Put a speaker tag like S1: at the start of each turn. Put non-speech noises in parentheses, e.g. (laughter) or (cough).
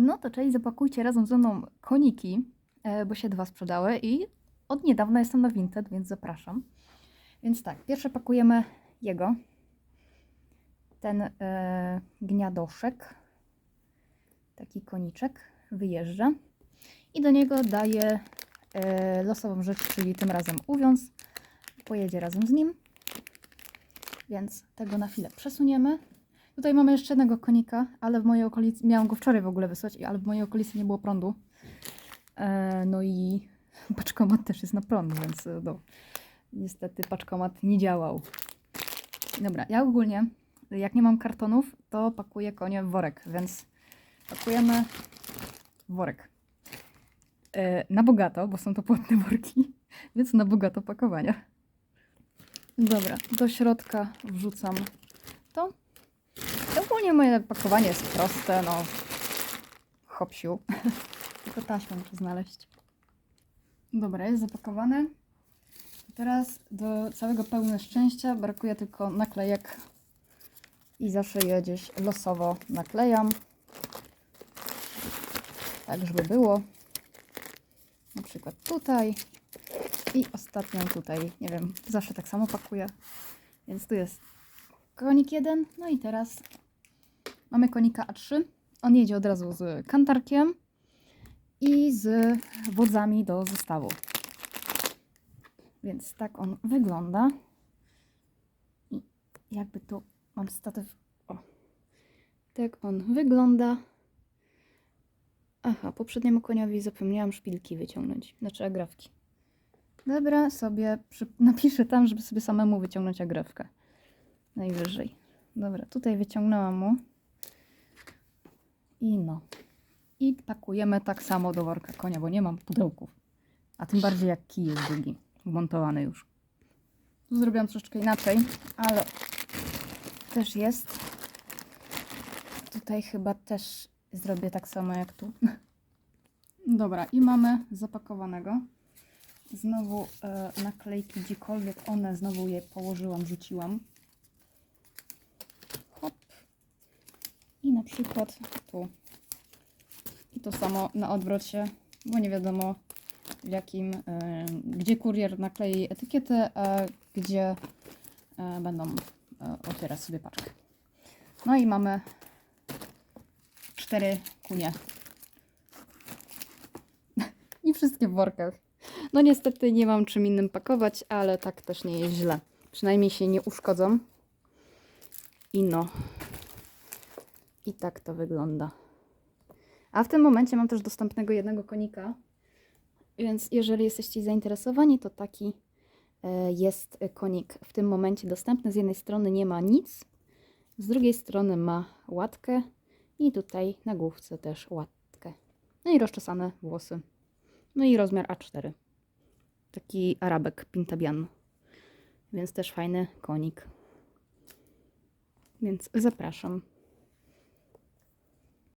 S1: No to cześć, zapakujcie razem ze mną koniki, e, bo się dwa sprzedały i od niedawna jestem na Vinted, więc zapraszam. Więc tak, pierwsze pakujemy jego. Ten e, gniadoszek, taki koniczek, wyjeżdża. I do niego daję e, losową rzecz, czyli tym razem uwiąz. Pojedzie razem z nim. Więc tego na chwilę przesuniemy. Tutaj mamy jeszcze jednego konika, ale w mojej okolicy, miałam go wczoraj w ogóle wysłać, ale w mojej okolicy nie było prądu. E, no i (laughs) paczkomat też jest na prąd, więc e, no, niestety paczkomat nie działał. Dobra, ja ogólnie, jak nie mam kartonów, to pakuję konie w worek, więc pakujemy worek. E, na bogato, bo są to płatne (laughs) worki, więc na bogato pakowania. Dobra, do środka wrzucam to. Ogólnie moje pakowanie jest proste, no. Hopsiu. (laughs) Tylko taśmę muszę znaleźć. Dobra, jest zapakowane. Teraz do całego pełne szczęścia brakuje tylko naklejek. I zawsze je gdzieś losowo naklejam. Tak, żeby było. Na przykład tutaj. I ostatnią tutaj. Nie wiem, zawsze tak samo pakuję. Więc tu jest konik jeden. No i teraz mamy konika A3. On jedzie od razu z kantarkiem i z wodzami do zestawu. Więc tak on wygląda. I jakby tu mam statyw. O. Tak on wygląda. Aha, poprzedniemu koniowi zapomniałam szpilki wyciągnąć, znaczy agrafki. Dobra, sobie przy... napiszę tam, żeby sobie samemu wyciągnąć agrafkę. Najwyżej. Dobra, tutaj wyciągnęłam mu. I no. I pakujemy tak samo do worka konia, bo nie mam pudełków. A tym bardziej jak kij jest drugi, wmontowany już. Tu zrobiłam troszeczkę inaczej, ale też jest. Tutaj chyba też zrobię tak samo jak tu. (laughs) Dobra, i mamy zapakowanego. Znowu e, naklejki gdziekolwiek one, znowu je położyłam, rzuciłam. I na przykład tu. I to samo na odwrocie, bo nie wiadomo w jakim, e, gdzie kurier naklei etykietę, a gdzie e, będą e, otwierać sobie paczkę. No i mamy cztery kunie. (laughs) I wszystkie w workach. No niestety nie mam czym innym pakować, ale tak też nie jest źle. Przynajmniej się nie uszkodzą. I no. I tak to wygląda. A w tym momencie mam też dostępnego jednego konika. Więc jeżeli jesteście zainteresowani, to taki e, jest konik w tym momencie dostępny. Z jednej strony nie ma nic, z drugiej strony ma łatkę i tutaj na główce też łatkę. No i rozczesane włosy. No i rozmiar A4. Taki arabek pintabian. Więc też fajny konik. Więc zapraszam.